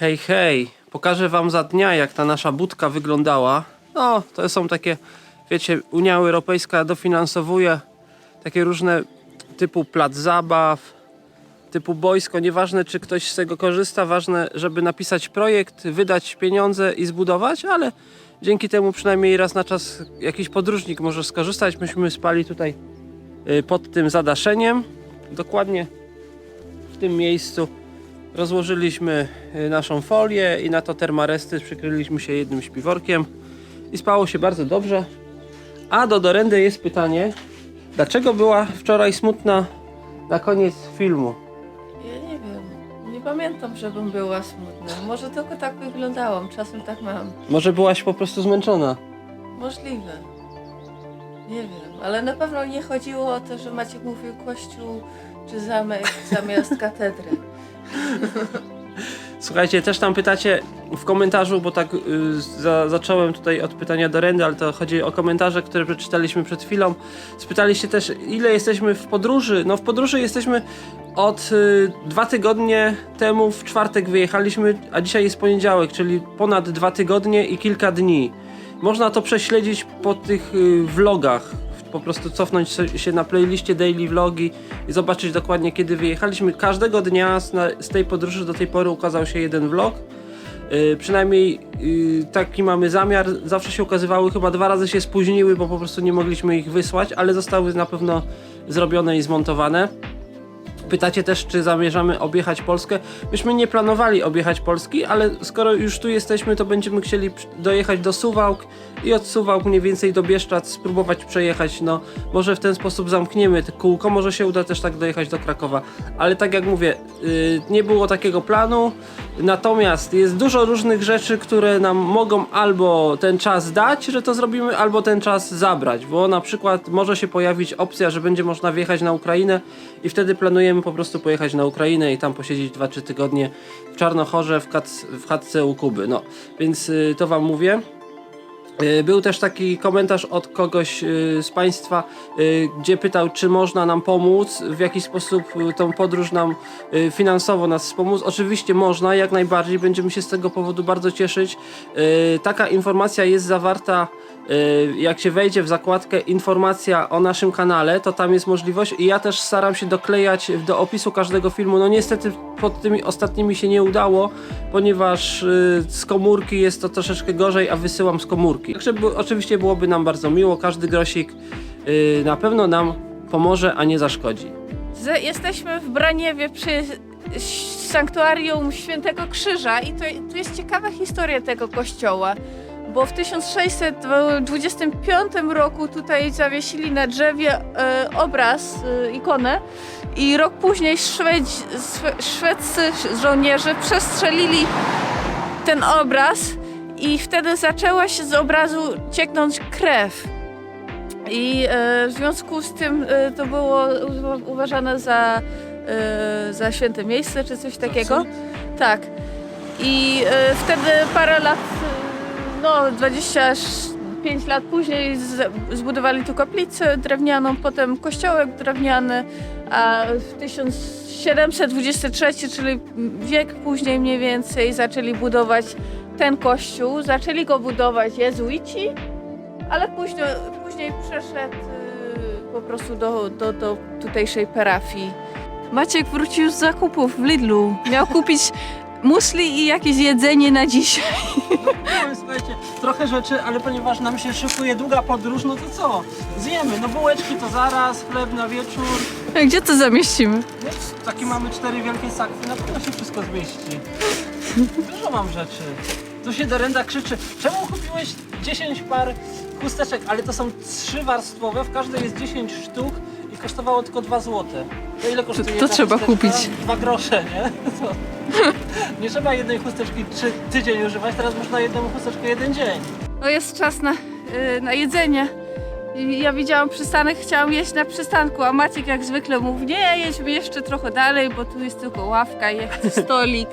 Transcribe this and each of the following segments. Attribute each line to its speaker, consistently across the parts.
Speaker 1: Hej, hej, pokażę wam za dnia, jak ta nasza budka wyglądała. No, to są takie, wiecie, Unia Europejska dofinansowuje takie różne typu plac zabaw, typu boisko. Nieważne, czy ktoś z tego korzysta, ważne, żeby napisać projekt, wydać pieniądze i zbudować, ale dzięki temu przynajmniej raz na czas jakiś podróżnik może skorzystać. Myśmy spali tutaj y, pod tym zadaszeniem, dokładnie w tym miejscu. Rozłożyliśmy y, naszą folię i na to termaresty przykryliśmy się jednym śpiworkiem i spało się bardzo dobrze. A do Dorendy jest pytanie, dlaczego była wczoraj smutna na koniec filmu?
Speaker 2: Ja nie wiem. Nie pamiętam, żebym była smutna. Może tylko tak wyglądałam. Czasem tak mam.
Speaker 1: Może byłaś po prostu zmęczona?
Speaker 2: Możliwe. Nie wiem. Ale na pewno nie chodziło o to, że Maciek mówił kościół czy zamek zamiast katedry.
Speaker 1: Słuchajcie, też tam pytacie w komentarzu, bo tak y, za, zacząłem tutaj od pytania do Rendy, ale to chodzi o komentarze, które przeczytaliśmy przed chwilą. Spytaliście też, ile jesteśmy w podróży. No w podróży jesteśmy od y, dwa tygodnie temu, w czwartek wyjechaliśmy, a dzisiaj jest poniedziałek, czyli ponad dwa tygodnie i kilka dni. Można to prześledzić po tych y, vlogach. Po prostu cofnąć się na playliście daily vlogi i zobaczyć dokładnie kiedy wyjechaliśmy. Każdego dnia z tej podróży do tej pory ukazał się jeden vlog. Yy, przynajmniej yy, taki mamy zamiar. Zawsze się ukazywały, chyba dwa razy się spóźniły, bo po prostu nie mogliśmy ich wysłać, ale zostały na pewno zrobione i zmontowane. Pytacie też, czy zamierzamy objechać Polskę. Myśmy nie planowali objechać Polski, ale skoro już tu jesteśmy, to będziemy chcieli dojechać do Suwałk i od Suwałk mniej więcej do Bieszczad spróbować przejechać. No, może w ten sposób zamkniemy te kółko, może się uda też tak dojechać do Krakowa. Ale tak jak mówię, yy, nie było takiego planu. Natomiast jest dużo różnych rzeczy, które nam mogą albo ten czas dać, że to zrobimy, albo ten czas zabrać, bo na przykład może się pojawić opcja, że będzie można wjechać na Ukrainę i wtedy planujemy po prostu pojechać na Ukrainę i tam posiedzieć 2-3 tygodnie w Czarnochorze w, kac, w chatce u Kuby. No, więc y, to wam mówię. Y, Był też taki komentarz od kogoś y, z Państwa, y, gdzie pytał, czy można nam pomóc, w jaki sposób tą podróż nam finansowo nas wspomóc. Oczywiście można, jak najbardziej, będziemy się z tego powodu bardzo cieszyć. Taka informacja jest zawarta, jak się wejdzie w zakładkę informacja o naszym kanale, to tam jest możliwość i ja też staram się doklejać do opisu każdego filmu. No niestety pod tymi ostatnimi się nie udało, ponieważ y, z komórki jest to troszeczkę gorzej, a wysyłam z komórki. Także oczywiście byłoby nam bardzo miło, każdy grosik y, na pewno nam pomoże, a nie zaszkodzi.
Speaker 3: Jesteśmy w Braniewie przy sanktuarium Świętego Krzyża i to, to jest ciekawa historia tego kościoła, bo w 1625 roku tutaj zawiesili na drzewie e, obraz, e, ikonę i rok później Szwedzi, szwedzcy żołnierze przestrzelili ten obraz i wtedy zaczęła się z obrazu cieknąć krew. I e, w związku z tym e, to było u- uważane za, e, za święte miejsce czy coś takiego. Tak. I e, wtedy parę lat, no 25 lat później zbudowali tu kaplicę drewnianą, potem kościołek drewniany, a w 1723, czyli wiek później mniej więcej, zaczęli budować ten kościół. Zaczęli go budować jezuici, ale później, później przeszedł y, po prostu do, do, do tutejszej parafii. Maciek wrócił z zakupów w Lidlu. Miał kupić musli i jakieś jedzenie na dzisiaj.
Speaker 1: Mamy, słuchajcie, trochę rzeczy, ale ponieważ nam się szykuje długa podróż, no to co? Zjemy, no bułeczki to zaraz, chleb na wieczór.
Speaker 3: Gdzie to zamieścimy?
Speaker 1: No, takie mamy cztery wielkie sakwy, na pewno się wszystko zmieści. Dużo mam rzeczy. Tu się Dorenda krzyczy, czemu kupiłeś 10 par chusteczek, ale to są trzywarstwowe, w każdej jest 10 sztuk kosztowało tylko 2 złote. To ile kosztuje
Speaker 3: to
Speaker 1: jedna
Speaker 3: trzeba
Speaker 1: chusteczka?
Speaker 3: kupić.
Speaker 1: Dwa grosze, nie? To... Nie trzeba jednej chusteczki trzy, tydzień używać, teraz można jedną chusteczkę jeden dzień.
Speaker 3: No jest czas na, y, na jedzenie. I Ja widziałam przystanek, chciałam jeść na przystanku, a Maciek jak zwykle mówi, nie, jedźmy jeszcze trochę dalej, bo tu jest tylko ławka, chcę stolik.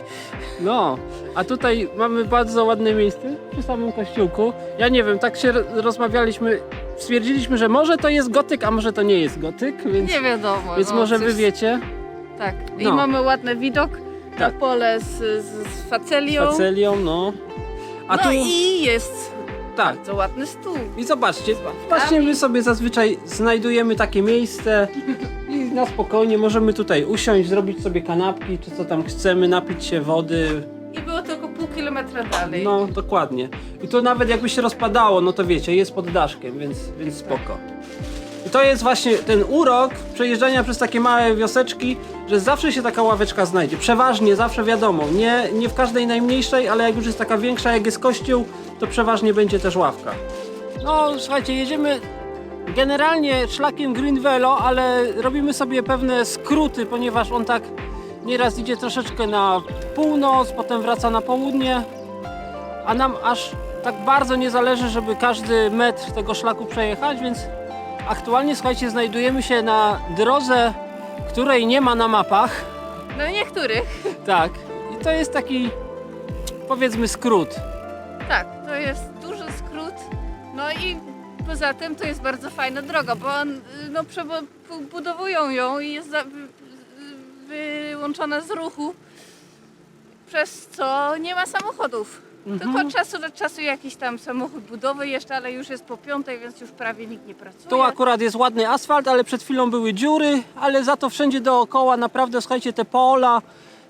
Speaker 1: No, a tutaj mamy bardzo ładne miejsce przy samym kościółku. Ja nie wiem, tak się ro- rozmawialiśmy, stwierdziliśmy, że może to jest gotyk, a może to nie jest gotyk, więc,
Speaker 3: Nie wiadomo.
Speaker 1: więc
Speaker 3: no,
Speaker 1: może
Speaker 3: coś-
Speaker 1: wy wiecie.
Speaker 3: Tak. I
Speaker 1: No.
Speaker 3: mamy ładny widok
Speaker 1: Tak.
Speaker 3: na pole z, z, z facelią.
Speaker 1: Facelią, no. A
Speaker 3: no
Speaker 1: tu,
Speaker 3: i jest
Speaker 1: tak,
Speaker 3: bardzo ładny stół.
Speaker 1: i zobaczcie, właśnie my sobie zazwyczaj znajdujemy takie miejsce i na spokojnie możemy tutaj usiąść, zrobić sobie kanapki, czy co tam chcemy, napić się wody,
Speaker 3: kilometra dalej.
Speaker 1: No, dokładnie. I to nawet jakby się rozpadało, no to wiecie, jest pod daszkiem, więc, więc spoko. I to jest właśnie ten urok przejeżdżania przez takie małe wioseczki, że zawsze się taka ławeczka znajdzie. Przeważnie, zawsze wiadomo. Nie, nie w każdej najmniejszej, ale jak już jest taka większa, jak jest kościół, to przeważnie będzie też ławka. No, słuchajcie, jedziemy generalnie szlakiem Green Velo, ale robimy sobie pewne skróty, ponieważ on tak nieraz idzie troszeczkę na północ, potem wraca na południe, a nam aż tak bardzo nie zależy, żeby każdy metr tego szlaku przejechać, więc aktualnie, słuchajcie, znajdujemy się na drodze, której nie ma na mapach.
Speaker 3: No niektórych.
Speaker 1: Tak, i to jest taki, powiedzmy, skrót.
Speaker 3: Tak, to jest duży skrót. No i poza tym to jest bardzo fajna droga, bo on, y, no, przebu- budowują ją i jest za, wy, wyłączona z ruchu, przez co nie ma samochodów. Tylko od czasu do czasu jakiś tam samochód budowy jeszcze, ale już jest po piątej, więc już prawie nikt nie pracuje.
Speaker 1: Tu akurat jest ładny asfalt, ale przed chwilą były dziury, ale za to wszędzie dookoła naprawdę, słuchajcie, te pola,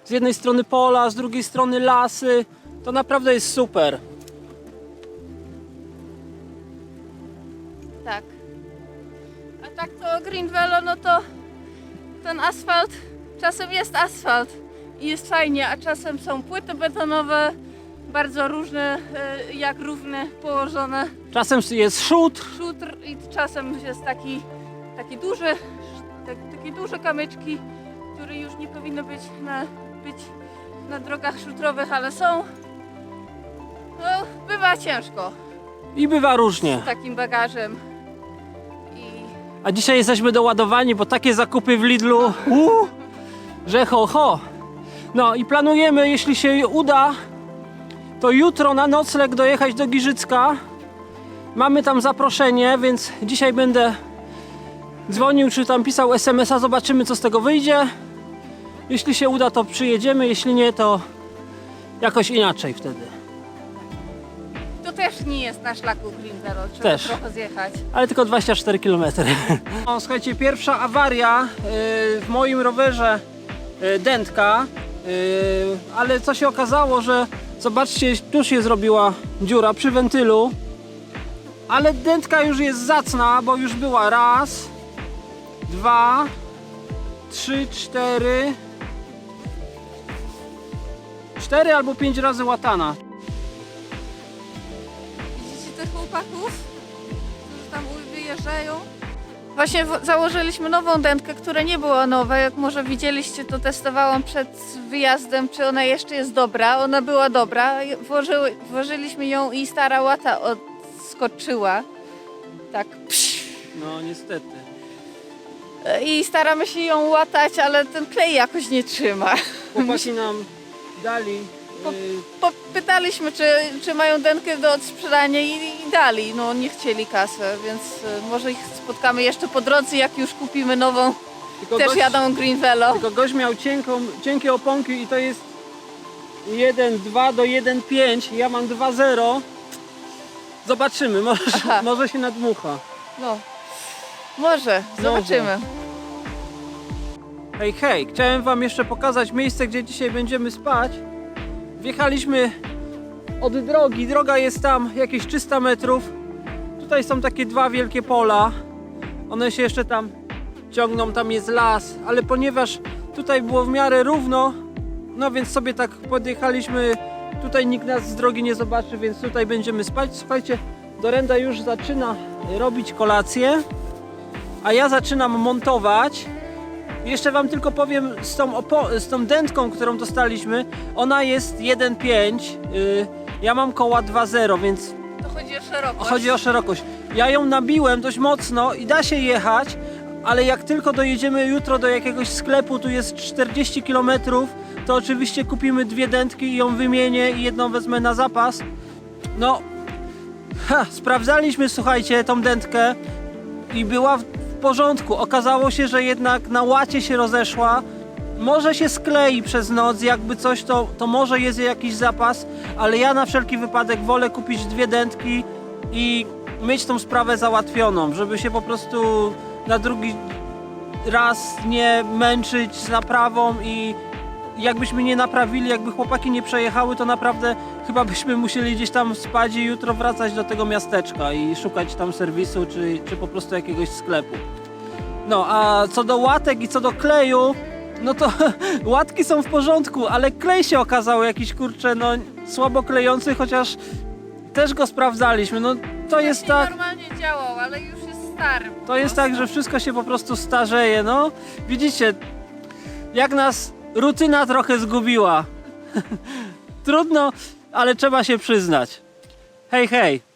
Speaker 1: z jednej strony pola, z drugiej strony lasy, to naprawdę jest super.
Speaker 3: Tak. A tak to Green Velo, no to ten asfalt, czasem jest asfalt i jest fajnie, a czasem są płyty betonowe, bardzo różne, e, jak równe położone.
Speaker 1: Czasem jest szutr,
Speaker 3: Szutr i czasem jest taki, taki duży, tak, takie duże kamyczki, które już nie powinny być na, być na drogach szutrowych, ale są. No, bywa ciężko
Speaker 1: i bywa różnie.
Speaker 3: z takim bagażem. I
Speaker 1: A dzisiaj jesteśmy doładowani, bo takie zakupy w Lidlu, uh, że ho ho. No i planujemy, jeśli się uda, to jutro na nocleg dojechać do Giżycka. Mamy tam zaproszenie, więc dzisiaj będę dzwonił, czy tam pisał SMS-a, zobaczymy co z tego wyjdzie. Jeśli się uda, to przyjedziemy, jeśli nie, to jakoś inaczej wtedy.
Speaker 3: To też nie jest na szlaku Green trzeba
Speaker 1: Też.
Speaker 3: trochę zjechać.
Speaker 1: ale tylko 24 km. No, słuchajcie, pierwsza awaria yy, w moim rowerze dętka, yy, ale co się okazało, że zobaczcie, tu się zrobiła dziura przy wentylu, ale dętka już jest zacna, bo już była raz, dwa, trzy, cztery, cztery albo pięć razy łatana.
Speaker 3: Widzicie tych chłopaków, którzy tam wyjeżdżają? Właśnie w- założyliśmy nową dętkę, która nie była nowa. Jak może widzieliście, to testowałam przed wyjazdem, czy ona jeszcze jest dobra. Ona była dobra. Włożyły, włożyliśmy ją i stara łata odskoczyła. Tak. Psz.
Speaker 1: No niestety.
Speaker 3: I staramy się ją łatać, ale ten klej jakoś nie trzyma.
Speaker 1: Chłopaki nam dali
Speaker 3: Po- Popytaliśmy, czy, czy mają dętkę do odsprzedania i, i dali. No nie chcieli kasę, więc y, może ich spotkamy jeszcze po drodze, jak już kupimy nową.
Speaker 1: Tylko
Speaker 3: Też
Speaker 1: gość,
Speaker 3: jadą Green Velo.
Speaker 1: Tylko gość miał cienką, cienkie oponki i to jest 1,2 do 1,5. Ja mam 2,0. Zobaczymy, może,
Speaker 3: Aha.
Speaker 1: może się nadmucha.
Speaker 3: No. Może, zobaczymy.
Speaker 1: Hej, hej, chciałem wam jeszcze pokazać miejsce, gdzie dzisiaj będziemy spać. Wjechaliśmy od drogi. Droga jest tam jakieś 300 metrów. Tutaj są takie dwa wielkie pola. One się jeszcze tam ciągną, tam jest las, ale ponieważ tutaj było w miarę równo, no więc sobie tak podjechaliśmy. Tutaj nikt nas z drogi nie zobaczy, więc tutaj będziemy spać. Słuchajcie, Dorenda już zaczyna robić kolację, a ja zaczynam montować. Jeszcze wam tylko powiem z tą, z tą dętką, którą dostaliśmy, ona jest 1,5. Yy, ja mam koła 2,0, więc
Speaker 3: To chodzi o szerokość.
Speaker 1: chodzi o szerokość. Ja ją nabiłem dość mocno i da się jechać, ale jak tylko dojedziemy jutro do jakiegoś sklepu, tu jest 40 km, to oczywiście kupimy dwie dętki i ją wymienię i jedną wezmę na zapas. No, ha, sprawdzaliśmy, słuchajcie, tą dętkę i była porządku. Okazało się, że jednak na łacie się rozeszła może się sklei przez noc, jakby coś, to, to może jest jakiś zapas, ale ja na wszelki wypadek wolę kupić dwie dętki i mieć tą sprawę załatwioną, żeby się po prostu na drugi raz nie męczyć z naprawą i jakbyśmy nie naprawili, jakby chłopaki nie przejechały, to naprawdę chyba byśmy musieli gdzieś tam spać i jutro wracać do tego miasteczka i szukać tam serwisu, czy, czy po prostu jakiegoś sklepu. No, a co do łatek i co do kleju, no to łatki są w porządku, ale klej się okazał jakiś, kurczę, no słabo klejący, chociaż też go sprawdzaliśmy. No to jest tak...
Speaker 3: normalnie działał, ale już jest stary. po
Speaker 1: To jest
Speaker 3: prostu.
Speaker 1: tak, że wszystko się po prostu starzeje, no. Widzicie, jak nas rutyna trochę zgubiła. Trudno, ale trzeba się przyznać. Hej, hej.